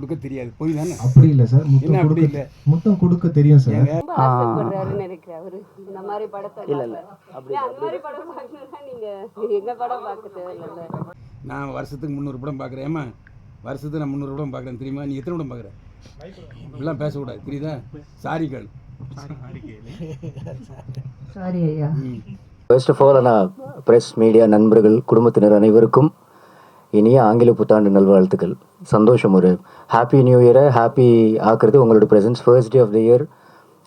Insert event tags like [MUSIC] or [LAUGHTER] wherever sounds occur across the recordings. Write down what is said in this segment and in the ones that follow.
கொடுக்க தெரியாது. போய் தானே? அப்படி இல்லை சார். என்ன முத்தம் அப்படி கொடுக்க இல்லை? முத்தம் கொடுக்க தெரியும் சார். அவரு. இந்த மாதிரி படத்தை இல்ல, இல்ல. அப்படி அந்த மாதிரி படம் பார்க்கணும்னா நீங்க எங்க படம் பார்க்க தேவையில்ல? நான் வருஷத்துக்கு முந்நூறு படம் பார்க்குறேன். ஏமா வருஷத்துக்கு நான் முந்நூறு படம் பார்க்குறேன் தெரியுமா? நீ எத்தனை படம் பார்க்குற? இப்படிலாம் பேசக்கூடாது. தெரியுதா சாரி கேள். சாரி ஐயா. ஃபர்ஸ்ட் ஆஃப் ஆல் நான் ப்ரெஸ் மீடியா நண்பர்கள் குடும்பத்தினர் அனைவருக்கும் இனிய ஆங்கில புத்தாண்டு நல்வாழ்த்துக்கள். சந்தோஷம் ஒரு ஹாப்பி நியூ இயரை ஹாப்பி ஆக்குறது உங்களோட presence first day of the year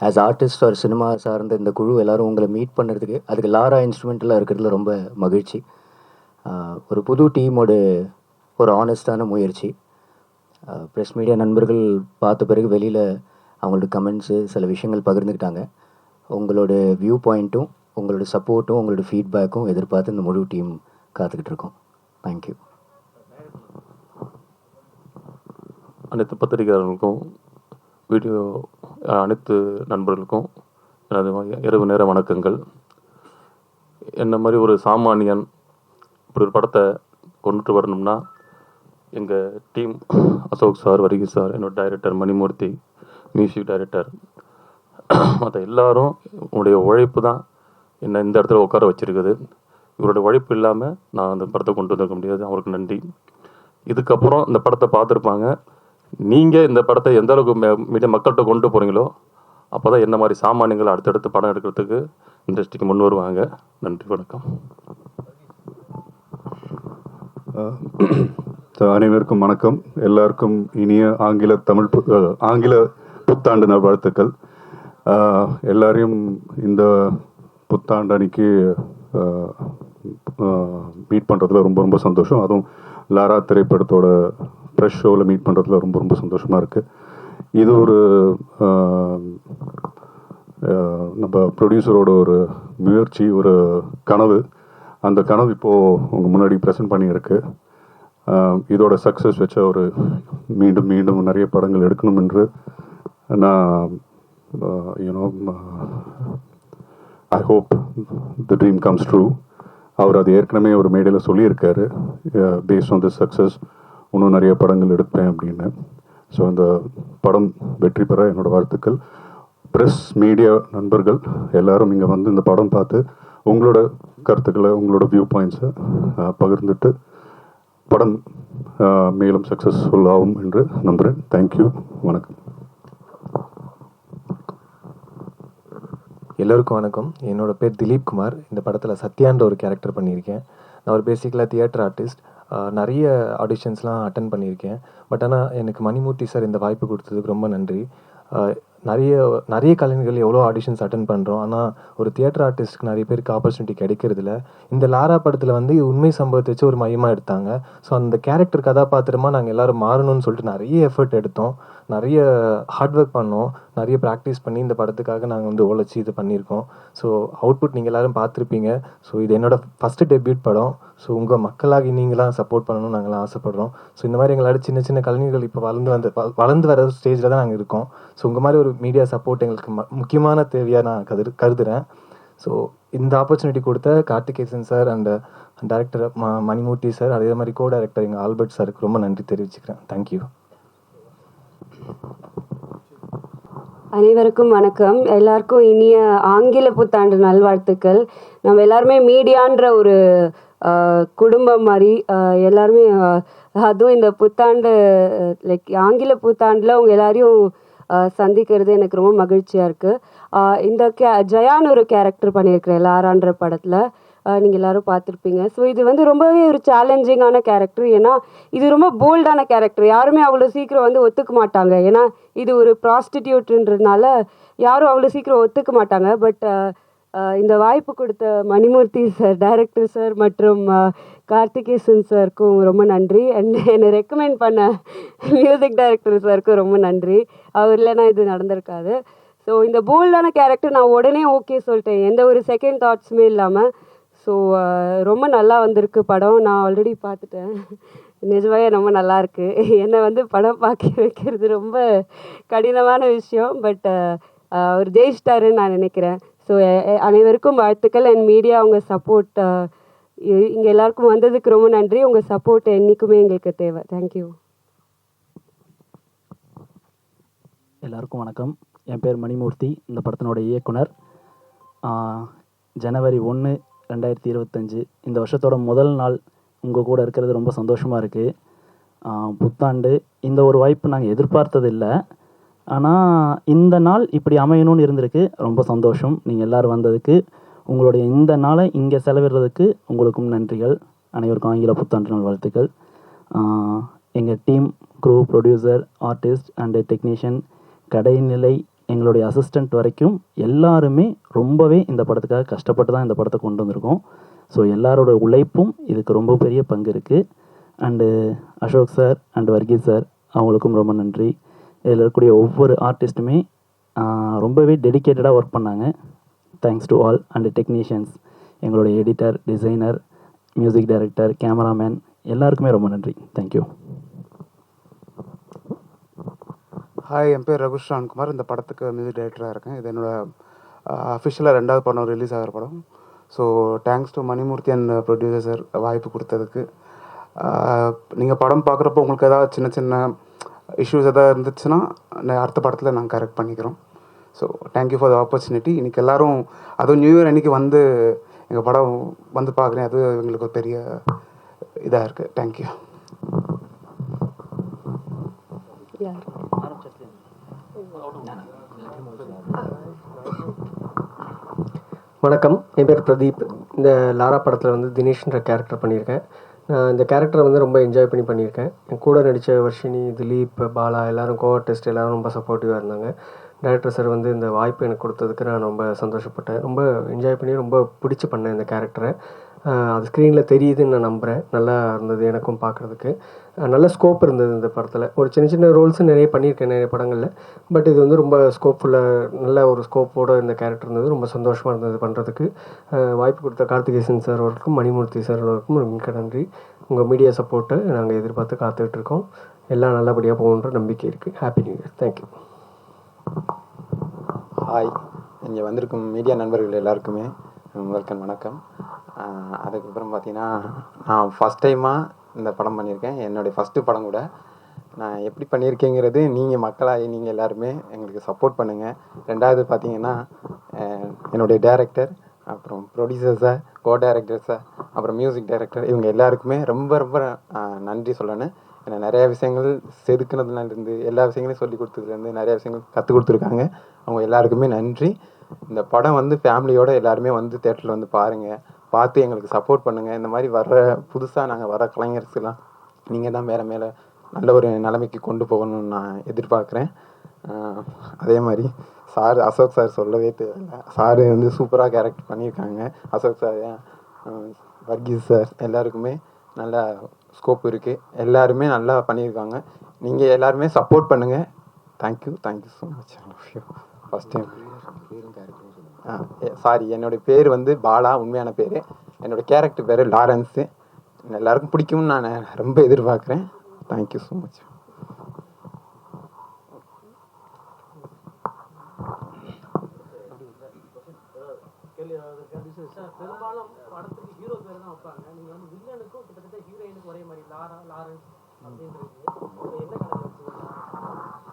as artist or cinema சார்ந்த இந்த குழு எல்லாரும் உங்களை மீட் பண்ணுறதுக்கு அதுக்கு லாரா இன்ஸ்ட்ருமெண்ட்டில் இருக்கிறதுல ரொம்ப மகிழ்ச்சி. ஒரு புது டீமோட ஒரு ஆனஸ்டான முயற்சி. ப்ரெஸ் மீடியா நண்பர்கள் பார்த்த பிறகு வெளியில் அவங்களோட கமெண்ட்ஸு சில விஷயங்கள் பகிர்ந்துக்கிட்டாங்க. உங்களோட வியூ பாயிண்ட்டும் உங்களோட சப்போர்ட்டும் உங்களோட ஃபீட்பேக்கும் எதிர்பார்த்து இந்த முழு டீம் காத்துக்கிட்டு இருக்கோம். தேங்க்யூ அனைத்து பத்திரிகையாளர்களுக்கும் வீடியோ அனைத்து நண்பர்களுக்கும் எனது இரவு நேர வணக்கங்கள். என்ன மாதிரி ஒரு சாமானியன் இப்படி ஒரு படத்தை கொண்டுட்டு வரணும்னா எங்கள் team Ashok sir Varghese sir என்னோட டைரக்டர் மணிமூர்த்தி மியூசிக் டைரக்டர் மற்ற எல்லாரும் உங்களுடைய உழைப்பு தான் என்னை இந்த இடத்துல உட்கார வச்சிருக்குது. இவரோட உழைப்பு இல்லாமல் நான் அந்த படத்தை கொண்டு வந்திருக்க முடியாது. அவருக்கு நன்றி. இதுக்கப்புறம் இந்த படத்தை பார்த்துருப்பாங்க. நீங்கள் இந்த படத்தை எந்த அளவுக்கு மே- மக்கள்கிட்ட கொண்டு போகிறீங்களோ அப்போ தான் என்ன மாதிரி சாமானியங்கள் அடுத்தடுத்து படம் எடுக்கிறதுக்கு இண்டஸ்ட்ரிக்கு முன் வருவாங்க. நன்றி வணக்கம். அனைவருக்கும் வணக்கம். எல்லாருக்கும் இனிய ஆங்கில தமிழ் பு- ஆங்கில புத்தாண்டு நல்வாழ்த்துக்கள். எல்லாரையும் இந்த புத்தாண்டு அன்னைக்கு மீட் பண்ணுறதுல ரொம்ப ரொம்ப சந்தோஷம். அதுவும் லாரா திரைப்படத்தோட ப்ரெஷ் ஷோவில் மீட் பண்ணுறதுல ரொம்ப ரொம்ப சந்தோஷமாக இருக்குது இது ஒரு நம்ம ப்ரொடியூசரோட ஒரு முயற்சி ஒரு கனவு. அந்த கனவு இப்போது உங்கள் முன்னாடி ப்ரெசென்ட் பண்ணியிருக்கு. இதோட சக்ஸஸ் வச்ச ஒரு மீண்டும் மீண்டும் நிறைய படங்கள் எடுக்கணும் என்று நான் you know I hope the dream comes true அவர் அது ஏற்கனவே ஒரு மேடையில் சொல்லியிருக்காரு பேஸ்ட் ஆன் தி சக்ஸஸ் இன்னும் நிறைய படங்கள் எடுப்பேன் அப்படின்னு. ஸோ அந்த படம் வெற்றி பெற என்னோட வாழ்த்துக்கள். ப்ரெஸ் மீடியா நண்பர்கள் எல்லாரும் இங்கே வந்து இந்த படம் பார்த்து உங்களோட கருத்துக்களை உங்களோட வியூ பாயிண்ட்ஸை பகிர்ந்துட்டு படம் மேலும் சக்ஸஸ்ஃபுல் ஆகும் என்று நம்புகிறேன் தேங்க்யூ வணக்கம். எல்லோருக்கும் வணக்கம். என்னோடய பேர் திலீப் குமார். இந்த படத்தில் சத்யான்ற ஒரு கேரக்டர் பண்ணியிருக்கேன். நான் ஒரு பேசிக்கலாக தியேட்டர் ஆர்டிஸ்ட் நிறைய ஆடிஷன்ஸ்லாம் அட்டன் பண்ணியிருக்கேன். பட் ஆனால் எனக்கு மணிமூர்த்தி சார் இந்த வாய்ப்பு கொடுத்ததுக்கு ரொம்ப நன்றி. நிறைய நிறைய கலைஞர்கள் எவ்வளோ ஆடிஷன்ஸ் அட்டன் பண்ணுறோம் ஆனால் ஒரு தியேட்டர் ஆர்டிஸ்ட்க்கு நிறைய பேருக்கு ஆப்பர்ச்சுனிட்டி கிடைக்கிறதில்ல. இந்த லாரா படத்தில் வந்து உண்மை சம்பவத்தை வச்சு ஒரு மையமாக எடுத்தாங்க. ஸோ அந்த கேரக்டர் கதாபாத்திரமாக நாங்கள் எல்லாரும் மாறணும்னு சொல்லிட்டு நிறைய எஃபர்ட் எடுத்தோம். நிறைய ஹார்ட் ஒர்க் பண்ணோம். நிறைய ப்ராக்டிஸ் பண்ணி இந்த படத்துக்காக நாங்கள் வந்து உழைச்சி இது பண்ணியிருக்கோம். ஸோ அவுட்புட் நீங்கள் எல்லோரும் பார்த்துருப்பீங்க. ஸோ இது என்னோடய ஃபஸ்ட்டு டெபியூட் படம். ஸோ உங்கள் மக்களாகி நீங்களாம் சப்போர்ட் பண்ணணும்னு நாங்களாம் ஆசைப்படுறோம். ஸோ இந்த மாதிரி எங்களோட சின்ன சின்ன கலைஞர்கள் இப்போ வளர்ந்து வந்து வளர்ந்து வர ஸ்டேஜில் தான் நாங்கள் இருக்கோம். ஸோ உங்கள் மாதிரி ஒரு மீடியா சப்போர்ட் எங்களுக்கு ம- முக்கியமான தேவையாக நான் கரு கருதுகிறேன் ஸோ இந்த ஆப்பர்ச்சுனிட்டி கொடுத்த கார்த்திகேசன் சார் அண்ட் டேரக்டர் ம மணிமூர்த்தி சார் அதே மாதிரி கோ டேரக்டர் எங்கள் ஆல்பர்ட் சாருக்கு ரொம்ப நன்றி தெரிவிச்சுக்கிறேன். தேங்க்யூ அனைவருக்கும் வணக்கம். எல்லாருக்கும் இனிய ஆங்கில புத்தாண்டு நல்வாழ்த்துக்கள். நம்ம எல்லாருமே மீடியான்ற ஒரு குடும்பம் மாதிரி எல்லாருமே அதுவும் இந்த புத்தாண்டு லைக் ஆங்கில புத்தாண்டில் அவங்க எல்லாரையும் சந்திக்கிறது எனக்கு ரொம்ப மகிழ்ச்சியாக இருக்குது இந்த கே ஜயான்னு ஒரு கேரக்டர் பண்ணியிருக்கிறேன் லாரான்ற படத்தில். நீங்கள் எல்லாரும் பார்த்துருப்பீங்க. ஸோ இது வந்து ரொம்பவே ஒரு சேலஞ்சிங்கான கேரக்டர் ஏன்னா இது ரொம்ப போல்டான கேரக்டர் யாருமே அவ்வளோ சீக்கிரம் வந்து ஒத்துக்க மாட்டாங்க. ஏன்னா இது ஒரு ப்ராஸ்டிடியூட்ன்றதுனால யாரும் அவ்வளோ சீக்கிரம் ஒத்துக்க மாட்டாங்க. பட் இந்த வாய்ப்பு கொடுத்த மணிமூர்த்தி சார் டைரக்டர் சார் மற்றும் கார்த்திகேசன் சாருக்கும் ரொம்ப நன்றி. அண்ட் என்னை ரெக்கமெண்ட் பண்ண மியூசிக் டைரக்டர் சாருக்கும் ரொம்ப நன்றி. அவர் இல்லைன்னா இது நடந்திருக்காது. ஸோ இந்த போல்டான கேரக்டர் நான் உடனே ஓகே சொல்லிட்டேன். எந்த ஒரு செகண்ட் தாட்ஸுமே இல்லாமல் ஸோ uh, ரொம்ப நல்லா வந்திருக்கு படம். நான் ஆல்ரெடி பார்த்துட்டேன். நிஜமாவே ரொம்ப நல்லாயிருக்கு என்னை வந்து படம் பார்க்க வைக்கிறது ரொம்ப கடினமான விஷயம். பட் அவர் uh, uh, ஜெயிச்சிட்டாருன்னு நான் நினைக்கிறேன். ஸோ அனைவருக்கும் வாழ்த்துக்கள் அண்ட் மீடியா அவங்க சப்போர்ட் இங்கே எல்லாருக்கும் வந்ததுக்கு ரொம்ப நன்றி. உங்கள் சப்போர்ட் என்றைக்குமே எங்களுக்கு தேவை. தேங்க்யூ எல்லாருக்கும் வணக்கம். என் பேர் மணிமூர்த்தி. இந்த படத்தினோட இயக்குனர் ஜனவரி ஒன்று ரெண்டாயிரத்தி இருபத்தஞ்சு. இந்த வருஷத்தோட முதல் நாள் உங்கள் கூட இருக்கிறது ரொம்ப சந்தோஷமாக இருக்குது புத்தாண்டு. இந்த ஒரு வாய்ப்பு நாங்கள் எதிர்பார்த்தது இல்லை ஆனால் இந்த நாள் இப்படி அமையணும்னு இருந்திருக்கு. ரொம்ப சந்தோஷம். நீங்கள் எல்லோரும் வந்ததுக்கு. உங்களுடைய இந்த நாளை இங்கே செலவிடுறதுக்கு உங்களுக்கும் நன்றிகள். அனைவருக்கும் ஆங்கில புத்தாண்டு நாள் வாழ்த்துக்கள். எங்கள் team crew producer artist and technician கடைநிலை எங்களுடைய அசிஸ்டண்ட் வரைக்கும் எல்லாருமே ரொம்பவே இந்த படத்துக்காக கஷ்டப்பட்டு தான் இந்த படத்தை கொண்டு வந்திருக்கோம். ஸோ எல்லாரோட உழைப்பும் இதுக்கு ரொம்ப பெரிய பங்கு இருக்குது and Ashok sir and Varghese sir அவங்களுக்கும் ரொம்ப நன்றி. இதில் இருக்கக்கூடிய ஒவ்வொரு ஆர்டிஸ்ட்டுமே ரொம்பவே டெடிக்கேட்டடாக ஒர்க் பண்ணாங்க. Thanks to all and technicians எங்களுடைய editor designer music director cameraman எல்லாருக்குமே ரொம்ப நன்றி. தேங்க்யூ ஹாய் என் பேர் ரகு குமார் இந்த படத்துக்கு மியூசிக் டைரக்டராக இருக்கேன். இது என்னோட அஃபிஷியலாக ரெண்டாவது படம் ரிலீஸ் ஆகிற படம். So thanks to Manimoorthy and producer sir வாய்ப்பு கொடுத்ததுக்கு. நீங்கள் படம் பார்க்குறப்போ உங்களுக்கு ஏதாவது சின்ன சின்ன இஷ்யூஸ் எதாவது இருந்துச்சுன்னா நான் அடுத்த படத்தில் நாங்கள் கரெக்ட் பண்ணிக்கிறோம். So thank you for the opportunity இன்றைக்கி எல்லோரும் அதுவும் நியூ இயர் அன்றைக்கி வந்து எங்கள் படம் வந்து பார்க்குறேன். அது எங்களுக்கு ஒரு பெரிய இதாக இருக்குது தேங்க்யூ யார் வணக்கம். என் பேர் பிரதீப். இந்த லாரா படத்தில் வந்து தினேஷ்ன்ற கேரக்டர் பண்ணியிருக்கேன். நான் இந்த கேரக்டரை வந்து ரொம்ப என்ஜாய் பண்ணி பண்ணியிருக்கேன். என் கூட நடித்த வர்ஷினி திலீப் பாலா எல்லோரும் கோ ஆர்டிஸ்ட் எல்லாரும் ரொம்ப சப்போர்ட்டிவாக இருந்தாங்க. டேரக்டர் சார் வந்து இந்த வாய்ப்பு எனக்கு கொடுத்ததுக்கு நான் ரொம்ப சந்தோஷப்பட்டேன். ரொம்ப என்ஜாய் பண்ணி ரொம்ப பிடிச்சி பண்ணேன் இந்த கேரக்டரை அது ஸ்க்ரீனில் தெரியுதுன்னு நான் நம்புகிறேன் நல்லா இருந்தது எனக்கும் பார்க்குறதுக்கு நல்ல ஸ்கோப் இருந்தது இந்த படத்தில். ஒரு சின்ன சின்ன ரோல்ஸ் நிறைய பண்ணியிருக்கேன் நிறைய படங்களில். பட் இது வந்து ரொம்ப ஸ்கோப்ஃபுல்லாக நல்ல ஒரு ஸ்கோப்போட இந்த கேரக்டர் இருந்தது. ரொம்ப சந்தோஷமாக இருந்தது பண்ணுறதுக்கு வாய்ப்பு கொடுத்த கார்த்திகேசன் சார் அவர்களுக்கும் மணிமூர்த்தி சார் அவர்களுக்கும் மிக்க நன்றி. உங்கள் மீடியா சப்போர்ட்டை நாங்கள் எதிர்பார்த்து காத்துக்கிட்டு இருக்கோம். எல்லாம் நல்லபடியாக போகணுன்ற நம்பிக்கை இருக்குது happy new year thank you hi இங்கே வந்திருக்கும் மீடியா நண்பர்கள் எல்லாருக்குமே. வெல்கம் வணக்கம். அதுக்கப்புறம் பார்த்தீங்கன்னா நான் ஃபஸ்ட் டைமாக இந்த படம் பண்ணியிருக்கேன் என்னுடைய ஃபஸ்ட்டு படம் கூட. நான் எப்படி பண்ணியிருக்கேங்கிறது நீங்கள் மக்களாகி நீங்கள் எல்லாருமே எங்களுக்கு சப்போர்ட் பண்ணுங்கள் ரெண்டாவது பார்த்தீங்கன்னா என்னுடைய டேரக்டர் அப்புறம் ப்ரொடியூசர்ஸை கோ டேரக்டர்ஸை அப்புறம் மியூசிக் டைரக்டர் இவங்க எல்லாருக்குமே ரொம்ப ரொம்ப நன்றி சொல்லணும். ஏன்னா நிறையா விஷயங்கள் செதுக்குனதுலேருந்து எல்லா விஷயங்களையும் சொல்லி கொடுத்ததுலேருந்து நிறையா விஷயங்கள் கற்றுக் கொடுத்துருக்காங்க. அவங்க எல்லாருக்குமே நன்றி. இந்த படம் வந்து ஃபேமிலியோட எல்லாருமே வந்து தேட்டரில் வந்து பாருங்கள் பார்த்து எங்களுக்கு சப்போர்ட் பண்ணுங்கள் இந்த மாதிரி வர்ற புதுசாக நாங்கள் வர கலைஞர்ஸ்லாம் நீங்கள் தான் மேலே மேலே நல்ல ஒரு நிலைமைக்கு கொண்டு போகணும்னு நான் எதிர்பார்க்குறேன். அதே மாதிரி சார் அசோக் சார் சொல்லவே தேவையில்லை. சார் வந்து சூப்பராக கேரக்டர் பண்ணியிருக்காங்க. அசோக் சார் வர்கீஸ் சார் எல்லாருக்குமே நல்ல ஸ்கோப் இருக்குது எல்லாருமே நல்லா பண்ணியிருக்காங்க. நீங்கள் எல்லாருமே சப்போர்ட் பண்ணுங்கள் thank you thank you so much first time ah sorry என்னோட பேர் வந்து பாலா உண்மையான பேர். என்னோட கேரக்டர் பேர் லாரன்ஸு. எல்லாருக்கும் பிடிக்கும்னு நான் ரொம்ப எதிர்பார்க்குறேன். தேங்க்யூ ஸோ மச் பெரும்பாலும் படத்துக்கு ஹீரோ பேர் தான் வைப்பாங்க நீங்க வந்து வில்லனுக்கும் கிட்டத்தட்ட ஹீரோயினுக்கு ஒரே மாதிரி லாரா லாரன்ஸ் அப்படின்றது என்ன கணக்கு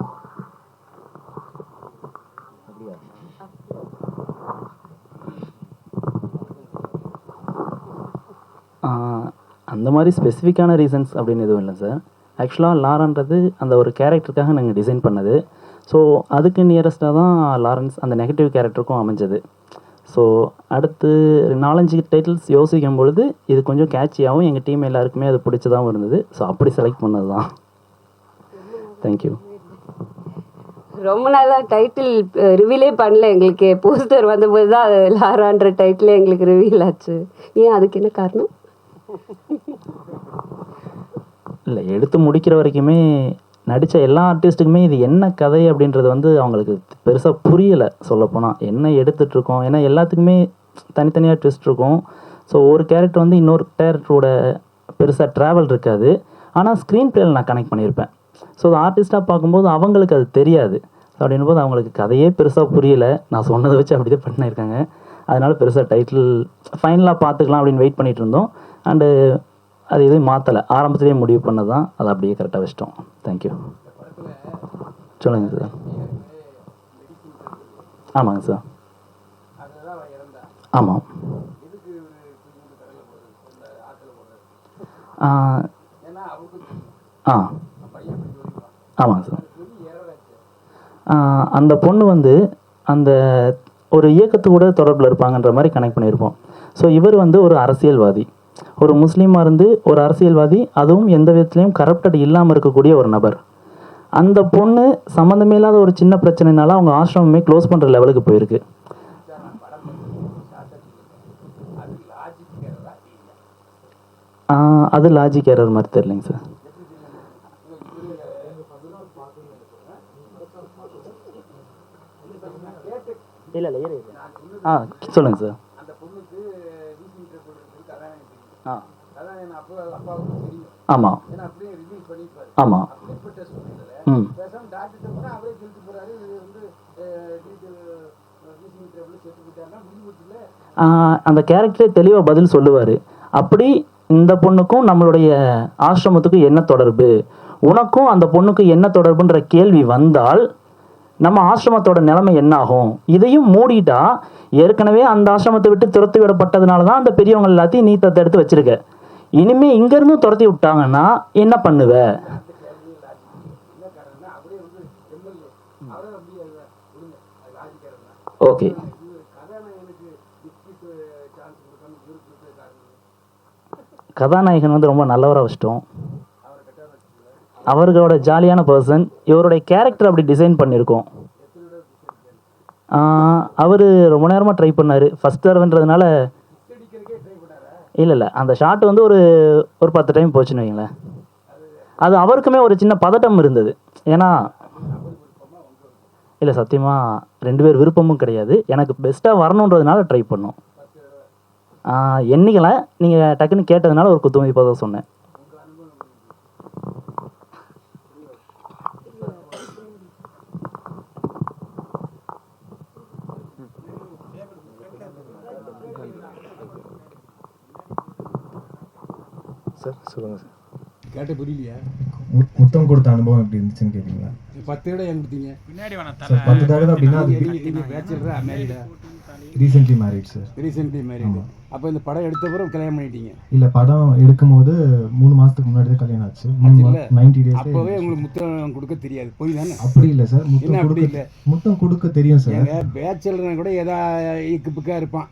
அந்த மாதிரி ஸ்பெசிஃபிக்கான ரீசன்ஸ் அப்படின்னு எதுவும் இல்லை சார் ஆக்சுவலாக லாரன்றது அந்த ஒரு கேரக்டருக்காக நாங்கள் டிசைன் பண்ணது. ஸோ அதுக்கு நியரஸ்ட்டாக தான் லாரன்ஸ் அந்த நெகட்டிவ் கேரக்டருக்கும் அமைஞ்சது. ஸோ அடுத்து நாலஞ்சு டைட்டில்ஸ் யோசிக்கும் பொழுது இது கொஞ்சம் கேட்சியாகவும் எங்கள் டீம் எல்லாருக்குமே அது பிடிச்சதாகவும் இருந்தது. ஸோ அப்படி செலக்ட் பண்ணது தான் தேங்க்யூ ரொம்ப நாளாக டைட்டில் ரிவீலே பண்ணல. எங்களுக்கு போஸ்டர் வந்தபோது தான் அது லாரான்ற டைட்டில் எங்களுக்கு ரிவீல் ஆச்சு. ஏன் அதுக்கு என்ன காரணம்? இல்லை எடுத்து முடிக்கிற வரைக்குமே நடித்த எல்லா ஆர்டிஸ்ட்டுக்குமே இது என்ன கதை அப்படின்றது வந்து அவங்களுக்கு பெருசாக புரியலை சொல்லப்போனால் என்ன எடுத்துட்ருக்கோம் ஏன்னா எல்லாத்துக்குமே தனித்தனியாக ட்விஸ்ட் இருக்கும். ஸோ ஒரு கேரக்டர் வந்து இன்னொரு கேரக்டரோட பெருசாக ட்ராவல் இருக்காது. ஆனால் ஸ்க்ரீன் பிளேயில் நான் கனெக்ட் பண்ணியிருப்பேன் ஸோ ஆர்டிஸ்ட்டாக பார்க்கும்போது அவங்களுக்கு அது தெரியாது. அப்படின்னும் போது அவங்களுக்கு கதையே பெருசாக புரியலை. நான் சொன்னதை வச்சு அப்படி தான் பண்ணியிருக்காங்க. அதனால் பெருசாக டைட்டில் ஃபைனலாக பார்த்துக்கலாம் அப்படின்னு வெயிட் பண்ணிகிட்டு இருந்தோம். அண்டு அது எதுவும் மாற்றலை ஆரம்பத்துலேயே முடிவு பண்ண தான் அதை அப்படியே கரெக்டாக வச்சிட்டோம். தேங்க்யூ சொல்லுங்கள் சார் ஆமாங்க சார் ஆமாம் ஆ. ஆ. ஆமாங்க சார். அந்த பொண்ணு வந்து அந்த ஒரு இயக்கத்து கூட தொடர்பில் இருப்பாங்கன்ற மாதிரி கனெக்ட் பண்ணியிருப்போம். ஸோ இவர் வந்து ஒரு அரசியல்வாதி. ஒரு முஸ்லீமாக இருந்து ஒரு அரசியல்வாதி அதுவும் எந்த விதத்துலையும் கரப்டட் இல்லாமல் இருக்கக்கூடிய ஒரு நபர். அந்த பொண்ணு சம்மந்தமே இல்லாத ஒரு சின்ன பிரச்சனைனால அவங்க ஆசிரமமே க்ளோஸ் பண்ணுற லெவலுக்கு போயிருக்கு. அது லாஜிக் எரர் மாதிரி தெரியலைங்க சார். இல்லை இல்லை இரு. ஆ சொல்லுங்கள் சார் ஆ. ஆமாம் ஆமாம் ம். அந்த கேரக்டரே தெளிவாக பதில் சொல்லுவார். அப்படி இந்த பொண்ணுக்கும் நம்மளுடைய ஆசிரமத்துக்கும் என்ன தொடர்பு? உனக்கும் அந்த பொண்ணுக்கும் என்ன தொடர்புன்ற கேள்வி வந்தால் நம்ம ஆசிரமத்தோட நிலைமை என்ன ஆகும் இதையும் மூடிட்டா ஏற்கனவே அந்த ஆசிரமத்தை விட்டு துரத்தி விடப்பட்டதுனால தான் அந்த பெரியவங்க எல்லாத்தையும் நீ தத்து எடுத்து வச்சிருக்க. இனிமே இங்கேருந்து துரத்தி விட்டாங்கன்னா என்ன பண்ணுவ? ஓகே. கதாநாயகன் வந்து ரொம்ப நல்லவராக வச்சிட்டோம். அவர்களோட ஜாலியான பர்சன் இவருடைய கேரக்டர் அப்படி டிசைன் பண்ணியிருக்கோம். அவர் ரொம்ப நேரமாக ட்ரை பண்ணார். ஃபஸ்ட் தடவைன்றதுனால இல்லை இல்லை. அந்த ஷாட் வந்து ஒரு ஒரு பத்து டைம் போச்சுன்னு வைங்களேன் அது அவருக்குமே ஒரு சின்ன பதட்டம் இருந்தது. ஏன்னா இல்லை சத்தியமாக ரெண்டு பேர் விருப்பமும் கிடையாது. எனக்கு பெஸ்ட்டாக வரணுன்றதுனால ட்ரை பண்ணோம். எண்ணிக்கலை நீங்கள் டக்குன்னு கேட்டதுனால ஒரு குத்துமதிப்பாக தான் சொன்னேன். சார் சொல்லுங்கள் சார் கேட்ட புரியலையா முத்- முத்தம் கொடுத்த அனுபவம் எப்படி இருந்துச்சுன்னு கேட்குறீங்களா பத்து விட ஏன் கொடுத்தீங்க சார் பத்து தடவை அப்படின்னா அது பேச்சுலரா மேரிடா சார் ரீசென்ட்லி மேரிடு அப்போ இந்த படம் எடுத்த பிறகு கல்யாணம் பண்ணிட்டீங்க இல்லை படம் எடுக்கும்போது மூணு மாதத்துக்கு முன்னாடி தான் கல்யாணம் ஆச்சு. நைன்டி டேஸ் அப்போவே உங்களுக்கு முத்தம் கொடுக்க தெரியாது போய் தானே அப்படி இல்லை சார் என்ன முத்தம் கொடுக்க இல்லை முத்தம் கொடுக்க தெரியும் சார் பேச்சலர்னா கூட ஏதா இக்கு பிக்கா இருப்பான்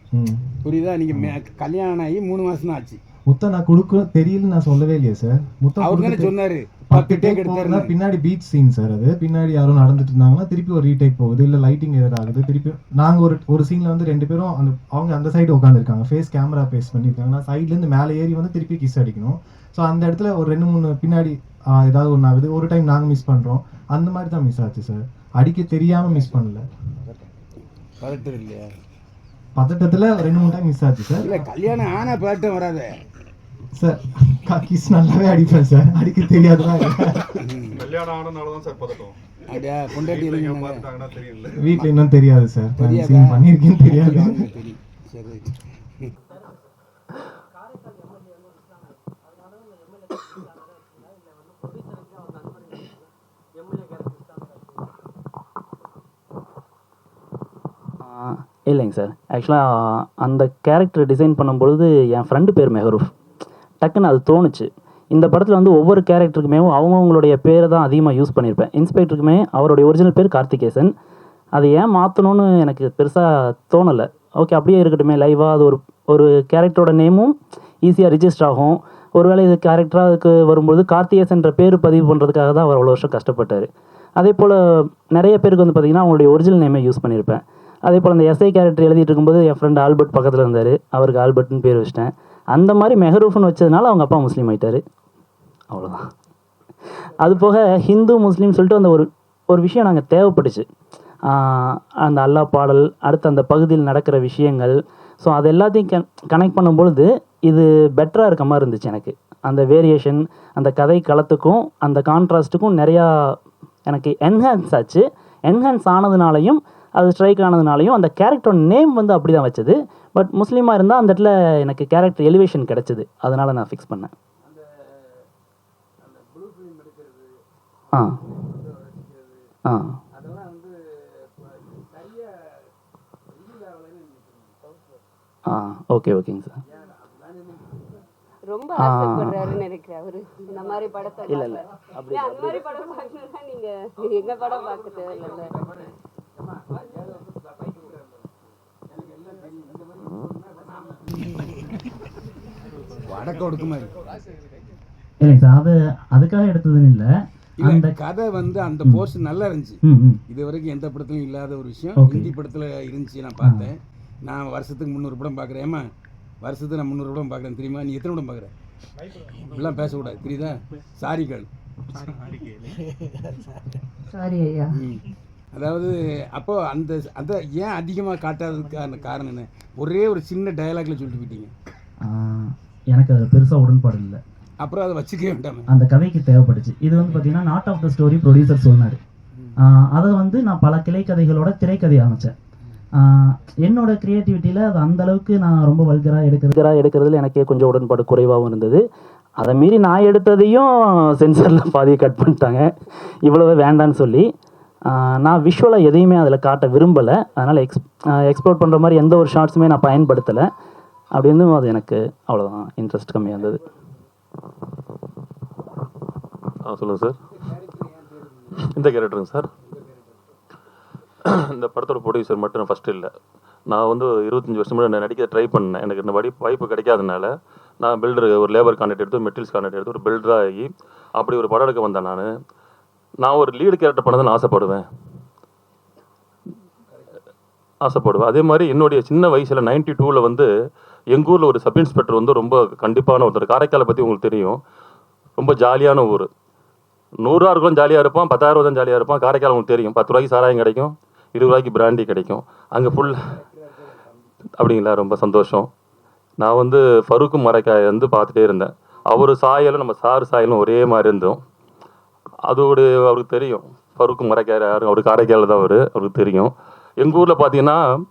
புரியுதா நீங்க மே- கல்யாணம் ஆகி மூணு மாசம் தான் ஆச்சு முத்தம் நான் கொடுக்க தெரியலன்னு நான் சொல்லவே இல்லையே சார் முத்தம் சொன்னாரு. பத்து டேக் டேக் போகுதுன்னா எடுத்தாரு பின்னாடி பீச் சீன் சார் அது. பின்னாடி யாரும் நடந்துட்டு இருந்தாங்கன்னா திருப்பி ஒரு ரீடேக் போகுது. இல்ல லைட்டிங் எதர் ஆகுது. திருப்பி நாங்க ஒரு ஒரு சீன்ல வந்து ரெண்டு பேரும் அந்த அவங்க அந்த சைடு உட்காந்துருக்காங்க ஃபேஸ் கேமரா பேஸ் பண்ணிருக்காங்க நான் சைட்ல இருந்து மேலே ஏறி வந்து திருப்பி கிஸ் அடிக்கணும். ஸோ அந்த இடத்துல ஒரு ரெண்டு மூணு பின்னாடி ஏதாவது ஒன்று ஆகுது. ஒரு டைம் நாங்க மிஸ் பண்றோம். அந்த மாதிரி தான் மிஸ் ஆச்சு சார் அடிக்க தெரியாம மிஸ் பண்ணல. பதட்டத்துல ரெண்டு மூணு டைம் மிஸ் ஆச்சு சார் இல்ல கல்யாணம் ஆனா பதட்டம் வராத. சார் கிஸ் நல்லாவே அடிப்பேன் சார் அடிக்க தெரியாதுதான் கல்யாணம் ஆனனால தான் சார் பதட்டம் அப்படியா பொண்டாட்டி தெரியல வீட்டில் இன்னும் தெரியாது சார்? சீன் பண்ணியிருக்கேன்னு தெரியாது சரி இல்லைங்க சார் ஆக்சுவலாக அந்த கேரக்டர் டிசைன் பண்ணும்பொழுது என் ஃப்ரெண்டு பேர் மெஹரூஃப் டக்குன்னு அது தோணுச்சு. இந்த படத்தில் வந்து ஒவ்வொரு கேரக்டருக்குமே அவங்கவுங்களுடைய பேரை தான் அதிகமாக யூஸ் பண்ணியிருப்பேன் இன்ஸ்பெக்டருக்குமே அவருடைய ஒரிஜினல் பேர் கார்த்திகேசன். அதை ஏன் மாற்றணும்னு எனக்கு பெருசாக தோணலை. ஓகே அப்படியே இருக்கட்டுமே லைவாக அது ஒரு ஒரு கேரக்டரோட நேமும் ஈஸியாக ரிஜிஸ்டர் ஆகும். ஒருவேளை இது கேரக்டராக அதுக்கு வரும்போது கார்த்திகேசன்ற பேர் பதிவு பண்ணுறதுக்காக தான் அவர் அவ்வளோ வருஷம் கஷ்டப்பட்டார். அதே போல் நிறைய பேருக்கு வந்து பார்த்திங்கன்னா அவங்களுடைய ஒரிஜினல் நேமே யூஸ் பண்ணியிருப்பேன் அதே போல் அந்த எஸ்ஐ கேரக்டர் எழுதிட்டு இருக்கும்போது என் ஃப்ரெண்ட் ஆல்பர்ட் பக்கத்தில் இருந்தார். அவருக்கு ஆல்பர்ட்னு பேர் வச்சிட்டேன். அந்த மாதிரி மெஹரூஃப்னு வச்சதுனால அவங்க அப்பா முஸ்லீம் ஆயிட்டாரு. அவ்வளோதான் அது போக ஹிந்து முஸ்லீம் சொல்லிட்டு அந்த ஒரு ஒரு விஷயம் நாங்கள் தேவைப்பட்டுச்சு. அந்த அல்லா பாடல் அடுத்து அந்த பகுதியில் நடக்கிற விஷயங்கள். ஸோ அது எல்லாத்தையும் கன் கனெக்ட் பண்ணும்பொழுது இது பெட்டராக இருக்க மாதிரி இருந்துச்சு எனக்கு. அந்த வேரியேஷன் அந்த கதை களத்துக்கும் அந்த கான்ட்ராஸ்ட்டுக்கும் நிறையா எனக்கு என்ஹான்ஸ் ஆச்சு. என்ஹான்ஸ் ஆனதுனாலையும் அது ஸ்ட்ரைக் ஆனதுனாலையும் அந்த கேரக்டரோட நேம் வந்து அப்படி தான் வச்சது. பட் முஸ்லீமாக இருந்தால் அந்த இடத்துல எனக்கு கேரக்டர் எலிவேஷன் கிடச்சிது. அதனால் நான் ஃபிக்ஸ் பண்ணேன். ஆ. ஆ. ஆ ஓகே ஓகேங்க சார் ரொம்ப ஆசைப்படுறாருன்னு நினைக்கிறேன் அவரு. இந்த மாதிரி படத்தை இல்ல, இல்ல. அப்படி அந்த மாதிரி படம் பார்க்கணும்னா நீங்க எங்க படம் பார்க்க சார் அது அதுக்காக எடுத்ததுன்னு இல்லை. கதை வந்து அந்த போர்ஷன் நல்லா இருந்துச்சு. இது வரைக்கும் எந்த படத்துலையும் இல்லாத ஒரு விஷயம். ஹிந்தி படத்தில் இருந்துச்சு நான் பார்த்தேன். நான் வருஷத்துக்கு முந்நூறு படம் பார்க்குறேன். ஏமா வருஷத்துக்கு நான் முந்நூறு படம் பார்க்குறேன். தெரியுமா? நீ எத்தனை படம் பார்க்குற? இப்படிலாம் பேசக்கூடாது. தெரியுதா சாரி கேள். சாரி ஐயா. ம். அதாவது அப்போ அந்த அந்த ஏன் அதிகமாக காட்டாததுக்கான காரணம் என்ன? ஒரே ஒரு சின்ன டயலாக்ல சொல்லிட்டு போயிட்டீங்க. எனக்கு அது பெருசாக உடன்பாடு இல்லை. அப்புறம் அதை வச்சுக்க வேண்டாமே. அந்த கதைக்கு தேவைப்பட்டுச்சு இது வந்து பார்த்தீங்கன்னா knot of the story producer சொன்னார். அதை வந்து நான் பல கிளை கதைகளோட திரைக்கதை அமைச்சேன் என்னோட க்ரியேட்டிவிட்டியில் அது அந்த அளவுக்கு நான் ரொம்ப வல்கராக எடுக்கிறது எடுக்கிறதுல எனக்கே கொஞ்சம் உடன்பாடு குறைவாகவும் இருந்தது. அதை மீறி நான் எடுத்ததையும் சென்சரில் பாதியை கட் பண்ணிட்டாங்க. இவ்வளவு வேண்டான்னு சொல்லி. நான் விஷுவலாக எதையுமே அதில் காட்ட விரும்பலை. அதனால் எக்ஸ் எக்ஸ்ப்ளோர் பண்ணுற மாதிரி எந்த ஒரு ஷார்ட்ஸுமே நான் பயன்படுத்தலை. அப்படி இருந்தும் அது எனக்கு அவ்வளோதான் இன்ட்ரெஸ்ட் கம்மியாக இருந்தது. ஆ சொல்லுங்கள் சார் இந்த கேரக்டருங்க சார் இந்த படத்தோட ப்ரொடியூசர் மட்டும் நான் ஃபஸ்ட்டு இல்லை. நான் வந்து இருபத்தஞ்சி வருஷம் முன்னாடி நான் நடிக்க ட்ரை பண்ணேன். எனக்கு இந்த வடி வாய்ப்பு கிடைக்காதனால நான் பில்டர் ஒரு லேபர் கான்ட்ராக்ட் எடுத்து மெட்டீரியல்ஸ் கான்ட்ராக்ட் எடுத்து ஒரு பில்டராக ஆகி அப்படி ஒரு படம் எடுக்க வந்தேன் நான். நான் ஒரு லீடு கேரக்டர் பண்ண தான் ஆசைப்படுவேன். ஆசைப்படுவேன். அதே மாதிரி என்னுடைய சின்ன வயசில் நைன்டி டூவில் வந்து எங்கள் ஊரில் ஒரு சப் இன்ஸ்பெக்டர் வந்து ரொம்ப கண்டிப்பான ஒருத்தர். காரைக்காலை பற்றி உங்களுக்கு தெரியும். ரொம்ப ஜாலியான ஊர். நூறுரூவா இருக்கும் ஜாலியாக இருப்பான் பத்தாயிரம் தான் ஜாலியாக இருப்பான். காரைக்கால் உங்களுக்கு தெரியும். பத்து ரூபாய்க்கு சாராயம் கிடைக்கும். இருபது ரூபாய்க்கு பிராண்டி கிடைக்கும். அங்கே ஃபுல் அப்படிங்களா? ரொம்ப சந்தோஷம். நான் வந்து ஃபருக்கும் மரைக்காயை வந்து பார்த்துட்டே இருந்தேன். அவர் சாயலும் நம்ம சார் சாயலும் ஒரே மாதிரி இருந்தோம். அதோடு அவருக்கு தெரியும். ஃபருக்கு மரக்காய் யார் அவர் காரைக்கால் தான் அவர். அவருக்கு தெரியும். எங்கள் ஊரில் பார்த்தீங்கன்னா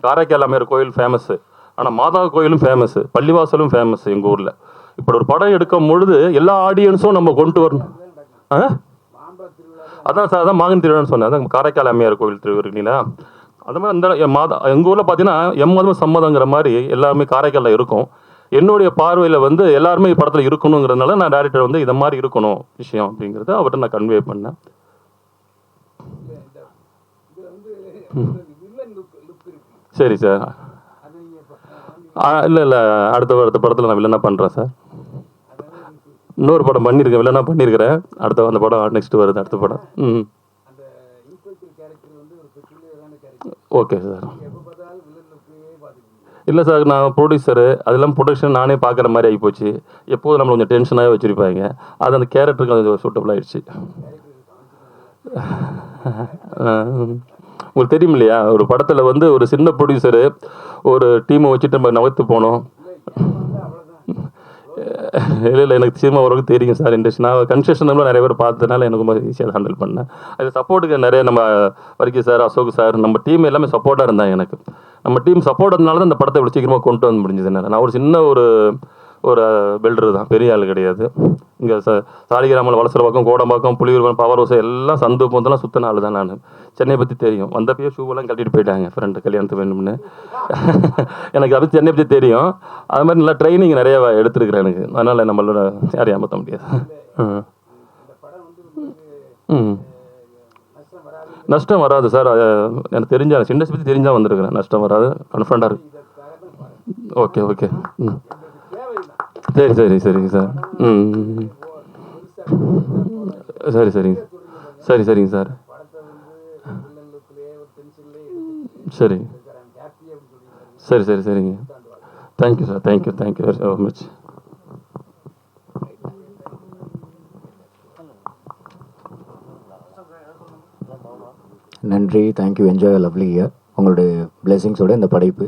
காரைக்கால் அம்மையார் கோயில் ஃபேமஸ்ஸு ஆனால் மாதா கோயிலும் ஃபேமஸ்ஸு பள்ளிவாசலும் ஃபேமஸ் எங்கள் ஊரில். இப்போ ஒரு படம் எடுக்கும் பொழுது எல்லா ஆடியன்ஸும் நம்ம கொண்டு வரணும். ஆ? அதான் சார் அதான் மாங்கன் திருவிழான்னு சொன்னேன். அதான் காரைக்கால் அம்மையார் கோவில் திருவிழா அது மாதிரி அந்த மாதம் எங்கள் ஊரில் பார்த்தீங்கன்னா எம்மதமும் சம்மதங்கிற மாதிரி எல்லாமே காரைக்காலில் இருக்கும். என்னுடைய பார்வையில் வந்து எல்லாருமே படத்தில் இருக்கணுங்கிறதுனால நான் டேரக்டர் வந்து இதை மாதிரி இருக்கணும் விஷயம் அப்படிங்கிறத அவர்கிட்ட நான் கன்வே பண்ணேன். சரி சார். இல்லை இல்லை அடுத்த அடுத்த படத்தில் நான் வில்லனாக பண்ணுறேன் சார். இன்னொரு படம் பண்ணியிருக்கேன் வில்லனா பண்ணியிருக்கிறேன் அடுத்த அந்த படம் நெக்ஸ்ட் வருது அடுத்த படம். ம். ஓகே சார் இல்லை சார் நான் ப்ரொடியூசரு அதெல்லாம் ப்ரொடக்ஷன் நானே பார்க்குற மாதிரி ஆகிப்போச்சு எப்போதும் நம்மளை கொஞ்சம் டென்ஷனாகவே வச்சுருப்பாங்க. அது அந்த கேரக்டருக்கு கொஞ்சம் சூட்டபுள் ஆகிடுச்சு உங்களுக்கு தெரியும் இல்லையா? ஒரு படத்தில் வந்து ஒரு சின்ன ப்ரொடியூசரு ஒரு டீமை வச்சுட்டு நம்ம நகர்த்து போனோம். [LAUGHS] இல்லை இல்லை எனக்கு சினிமா ஓரளவுக்கு தெரியும் சார் இண்டஸ்ட்ரி நான் கன்ஸ்ட்ரக்ஷனில் நிறைய பேர் பார்த்ததுனால எனக்கு ரொம்ப ஈஸியாக ஹேண்டில் பண்ணேன். அது சப்போர்ட்டுக்கு நிறைய நம்ம வரைக்கும் சார் அசோக் சார் நம்ம டீம் எல்லாமே சப்போர்ட்டாக இருந்தாங்க எனக்கு. நம்ம டீம் சப்போர்ட் இருந்தனால தான் இந்த படத்தை இவ்வளோ சீக்கிரமாக கொண்டு வந்து முடிஞ்சது நான் ஒரு சின்ன ஒரு ஒரு பில்டர் தான் பெரிய ஆள் கிடையாது. இங்கே ச சாலிகிராமல் வளசரவாக்கம் கோடம்பாக்கம் புலியூர்வன் பவர் ஹவுஸ் எல்லாம் சந்து பொந்தெல்லாம் சுத்தின ஆள் தான் நான். சென்னை பற்றி தெரியும். வந்தப்பயே ஷூவெல்லாம் கட்டிட்டு போயிட்டாங்க ஃப்ரெண்டு கல்யாணத்து வேணும்னு. [LAUGHS] எனக்கு அது சென்னை பற்றி தெரியும். அது மாதிரி நல்லா ட்ரைனிங் நிறைய எடுத்துருக்கிறேன் எனக்கு. அதனால் நம்மளோட யாரையும் ஏமாற்ற முடியாது. ம். நஷ்டம் வராது சார். எனக்கு தெரிஞ்சா சின்ன பற்றி தெரிஞ்சால் வந்திருக்கிறேன். நஷ்டம் வராது. கன்ஃபண்டாக இருக்கு. Okay okay. ம். சரி சரி சரிங்க சார். ம். சரி சரிங்க. சரி சரிங்க சார். சரி. சரி சரி சரிங்க. Thank you sir thank you thank you very much நன்றி. Thank you enjoy lovely year உங்களுடைய பிளெஸிங்ஸோட இந்த படைப்பு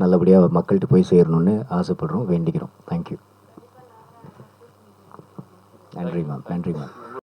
நல்லபடியாக மக்கள்கிட்ட போய் சேரணும்னு ஆசைப்படுறோம். வேண்டிக்கிறோம். தேங்க்யூ நன்றி மேம் நன்றி மேம்